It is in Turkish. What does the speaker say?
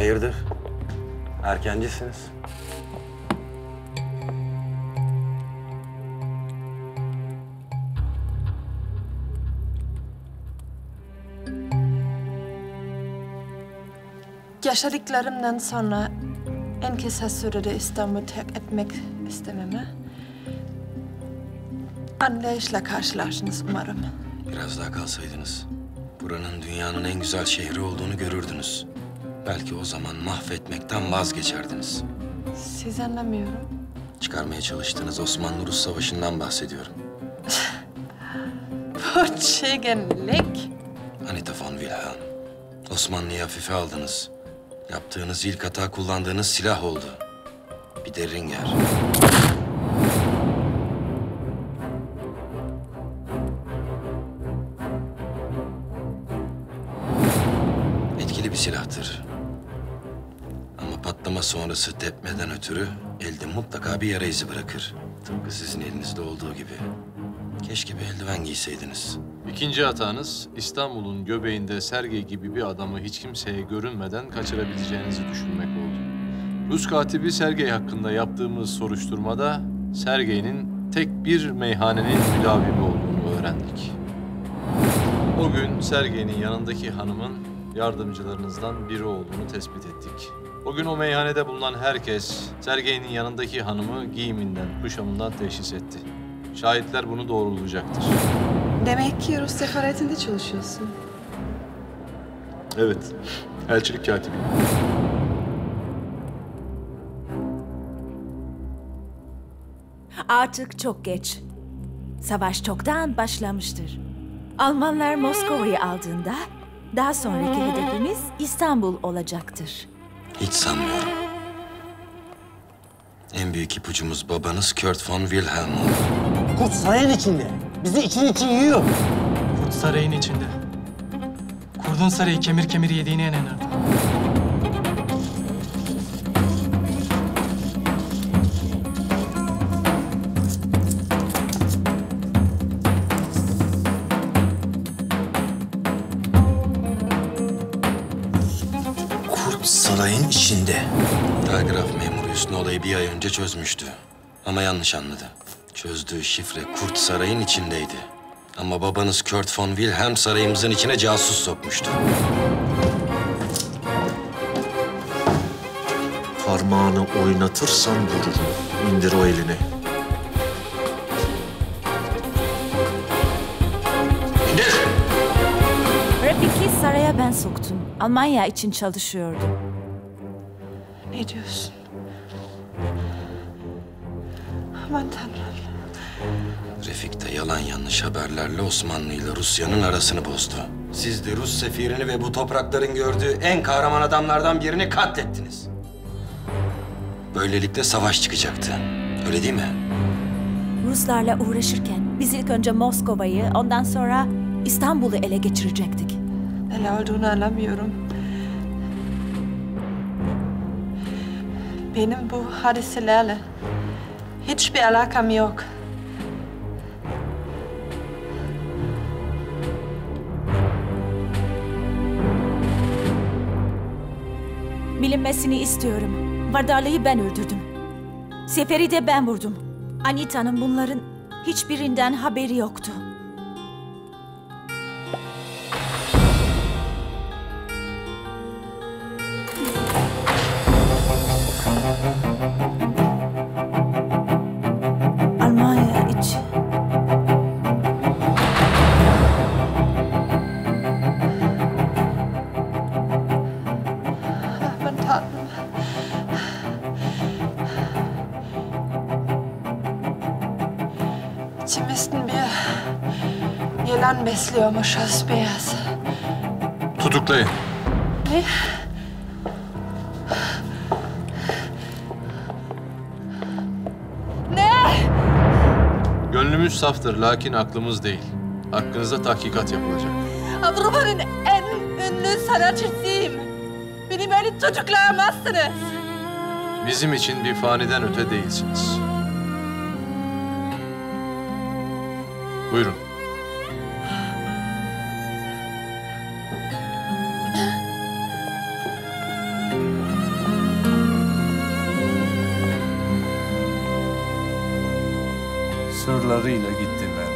Hayırdır? Erkencisiniz. Yaşadıklarımdan sonra en kısa sürede İstanbul'u terk etmek istememe anlayışla karşılarsınız umarım. Biraz daha kalsaydınız buranın dünyanın en güzel şehri olduğunu görürdünüz. Belki o zaman mahvetmekten vazgeçerdiniz. Siz anlamıyorum. Çıkarmaya çalıştığınız Osmanlı-Rus Savaşı'ndan bahsediyorum. Bu çegenlik. Anita von Wilhelm. Osmanlı'yı hafife aldınız. Yaptığınız ilk hata kullandığınız silah oldu. Bir de Ringer. Etkili bir silahtır. Ama patlama sonrası tepmeden ötürü elde mutlaka bir yara izi bırakır. Tıpkı sizin elinizde olduğu gibi. Keşke bir eldiven giyseydiniz. İkinci hatanız İstanbul'un göbeğinde Sergey gibi bir adamı hiç kimseye görünmeden kaçırabileceğinizi düşünmek oldu. Rus katibi Sergey hakkında yaptığımız soruşturmada Sergey'nin tek bir meyhanenin müdavimi olduğunu öğrendik. O gün Sergey'nin yanındaki hanımın yardımcılarınızdan biri olduğunu tespit ettik. O gün o meyhanede bulunan herkes Sergey'nin yanındaki hanımı giyiminden, kuşamından teşhis etti. Şahitler bunu doğrulayacaktır. Demek ki Rus sefaretinde çalışıyorsun. Evet, elçilik katibi. Artık çok geç. Savaş çoktan başlamıştır. Almanlar Moskova'yı aldığında daha sonraki hedefimiz İstanbul olacaktır. Hiç sanmıyorum. En büyük ipucumuz babanız Kurt von Wilhelm oldu. Kurt sarayın içinde. Bizi için için yiyor. Kurt sarayın içinde. Kurdun sarayı kemir kemir yediğine inanırdı. Sarayın içinde. Telgraf memuru Hüsnü olayı bir ay önce çözmüştü. Ama yanlış anladı. Çözdüğü şifre Kurt sarayın içindeydi. Ama babanız Kurt von Wilhelm sarayımızın içine casus sokmuştu. Parmağını oynatırsan vururum. İndir o elini. Saraya ben soktum. Almanya için çalışıyordu. Ne diyorsun? Aman tanrım. Refik de yalan yanlış haberlerle Osmanlı ile Rusya'nın arasını bozdu. Siz de Rus sefirini ve bu toprakların gördüğü en kahraman adamlardan birini katlettiniz. Böylelikle savaş çıkacaktı. Öyle değil mi? Ruslarla uğraşırken biz ilk önce Moskova'yı, ondan sonra İstanbul'u ele geçirecektik. Neler olduğunu anlamıyorum. Benim bu hadiselerle hiçbir alakam yok. Bilinmesini istiyorum. Vardarlı'yı ben öldürdüm. Sefer'i de ben vurdum. Anita'nın bunların hiçbirinden haberi yoktu. İçimizden bir yılan besliyormuşuz beyaz. Tutuklayın. Ne? Ne? Gönlümüz saftır lakin aklımız değil. Hakkınızda tahkikat yapılacak. Avrupa'nın en ünlü sanatçısıyım. Beni böyle tutuklayamazsınız. Bizim için bir faniden öte değilsiniz. Buyurun. Sırlarıyla gitti Meral.